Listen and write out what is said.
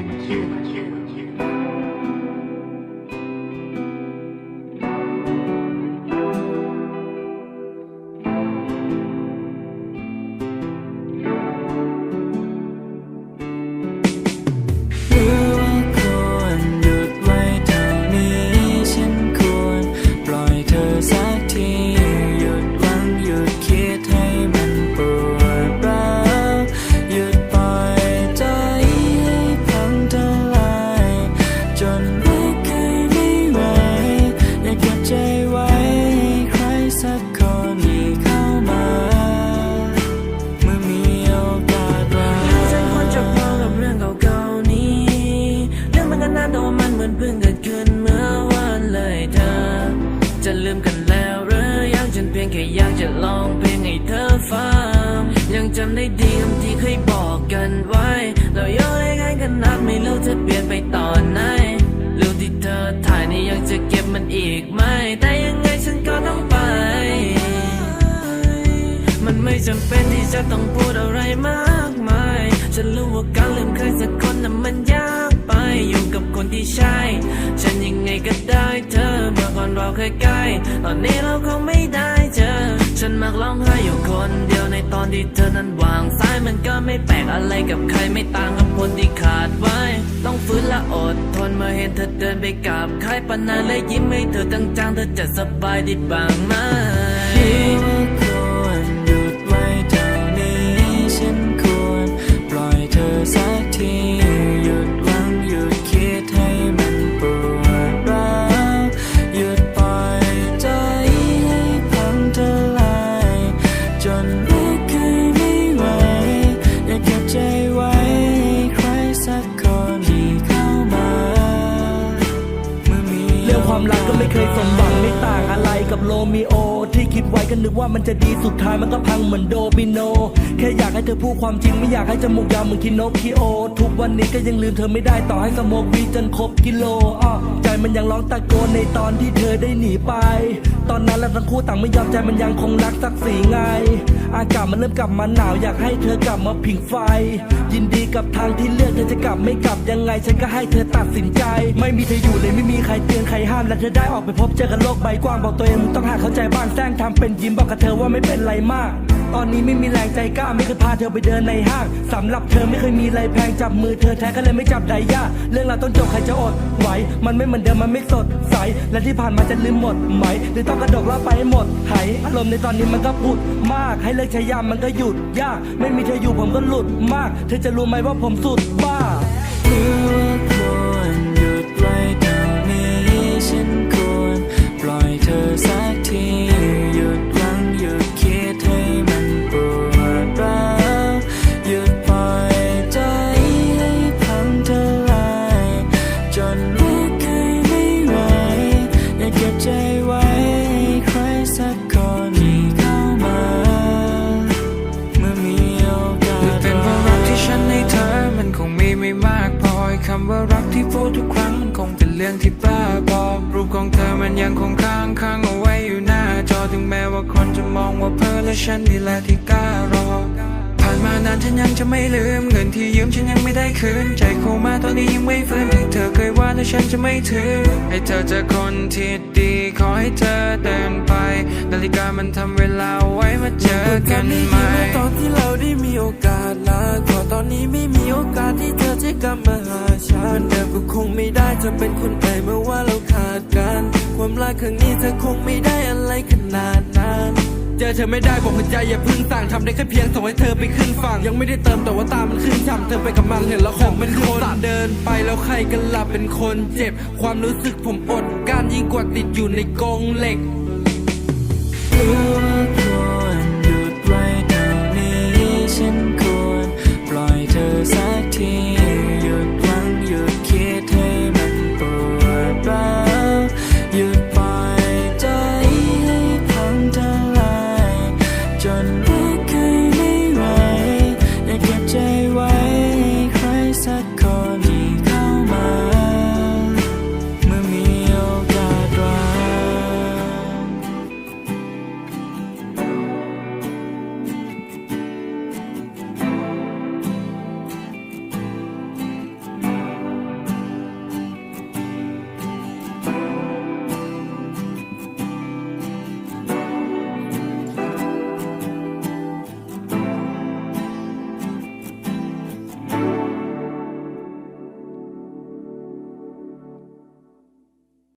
and you. จำได้ดีคำที่เคยบอกกันไว้ เราย้อนให้กันกันนักไม่รู้จะเปลี่ยนไปตอนไหนรูปที่เธอถ่ายนี่ยังจะเก็บมันอีกไหม แต่ยังไงฉันก็ต้องไป มันไม่จำเป็นที่จะต้องพูดอะไรมากมาย ฉันรู้ว่าการลืมใครสักคนนั้นมันยากไป อยู่กับคนที่ใช่ ฉันยังไงก็ได้เธอ เมื่อก่อนเราเคยใกล้ ตอนนี้เราคงไม่ได้เจอ ฉันมักร้องไห้อยู่คนเดียวในตอนที่เธอนั้นวางสายมันก็ไม่แปลกอะไรกับใครไม่ต่างกับคนที่ขาดไว้ ต้องฟื้นและอดทนเมื่อเห็นเธอเดินไปกับใครปานานและยิ้มให้เธอตั้งจังเธอจะสบายดีบ้างไหม ความรักก็ไม่เคยสมหวังไม่ต่างอะไรกับโรมิโอ ที่คิดไว้ก็นึกว่ามันจะดีสุดท้ายมันก็พังเหมือนโดมิโน แค่อยากให้เธอพูดความจริงไม่อยากให้จมูกยาวเหมือนคินโนคิโอ ทุกวันนี้ก็ยังลืมเธอไม่ได้ต่อให้สโมกวีจนครบกิโลอ้อใจมันยังร้องตะโกนในตอนที่เธอได้หนีไปตอนนั้นเราทั้งคู่ต่างไม่ยอมใจมันยังคงรักสักสีไง อากาศมันเริ่มกลับมาหนาวอยากให้เธอกลับมาผิงไฟ ยินดีกับทางที่เลือกเธอจะกลับไม่กลับยังไง ฉันก็ให้เธอตัดสินใจ ไม่มีเธออยู่เลยไม่มีใครเตือนใครห้ามและเธอได้ออกไปพบเจอกันโลกใบกว้างบอกตัวเองมึงต้องหาเข้าใจบ้างแซงทำเป็นยิ้มบอกกับเธอว่าไม่เป็นไรมาก ตอนนี้ไม่มีแรงใจกล้าไม่เคยพาเธอไปเดินในห้างสำหรับเธอไม่เคยมีอะไรแพงจับมือเธอแท้ก็เลยไม่จับไดย่าเรื่องราวต้นจบใครจะอดไหวมันไม่เหมือนเดิมมันไม่สดใส และที่ผ่านมาจะลืมหมดไหม หรือต้องกระดกเล่าไปให้หมดหายอารมณ์ในตอนนี้มันก็พุดมาก ให้เลิกใช้ยามันก็หยุดยาก ไม่มีเธออยู่ผมก็หลุดมาก เธอจะรู้ไหมว่าผมสุดบ้าำว่ารักที่พูดทุกครั้งมันคงเป็นเรื่องที่บ้าบอรูปของเธอมันยังคงค้างค้างเอาไว้อยู่หน้าจอถึงแม้ว่าคนจะมองว่าเพ้อและฉันนี่แหละที่กล้ารอผ่านมานานฉันยังจะไม่ลืมเงินที่ยืมฉันยังไม่ได้คืนใจโคมาตอนนี้ยังไม่ฟื้นที่เธอเคยว่าและฉันจะไม่ถือให้เธอเจอคนที่ดีขอให้เธอเดินไป นาฬิกามันทำเวลาไว้มาเจอกันใหม่ตอนที่เราได้ ไม่ได้จะเป็นคนใหม่เมื่อว่าเราขาดกัน ความรักครั้งนี้เธอคงไม่ได้อะไรขนาดนั้นเจอเธอไม่ได้บอกหัวใจอย่าพึ่งสั่งทำได้แค่เพียงส่งให้เธอไปขึ้นฝั่งยังไม่ได้เติมแต่ว่าตามันขึ้นช่ำเธอไปกับมันเห็นแล้วของเป็นคนเดินไปแล้วใครกันล่ะเป็นคนเจ็บ ความรู้สึกผมอดการยิ่งกว่าติดอยู่ในกรงเหล็ก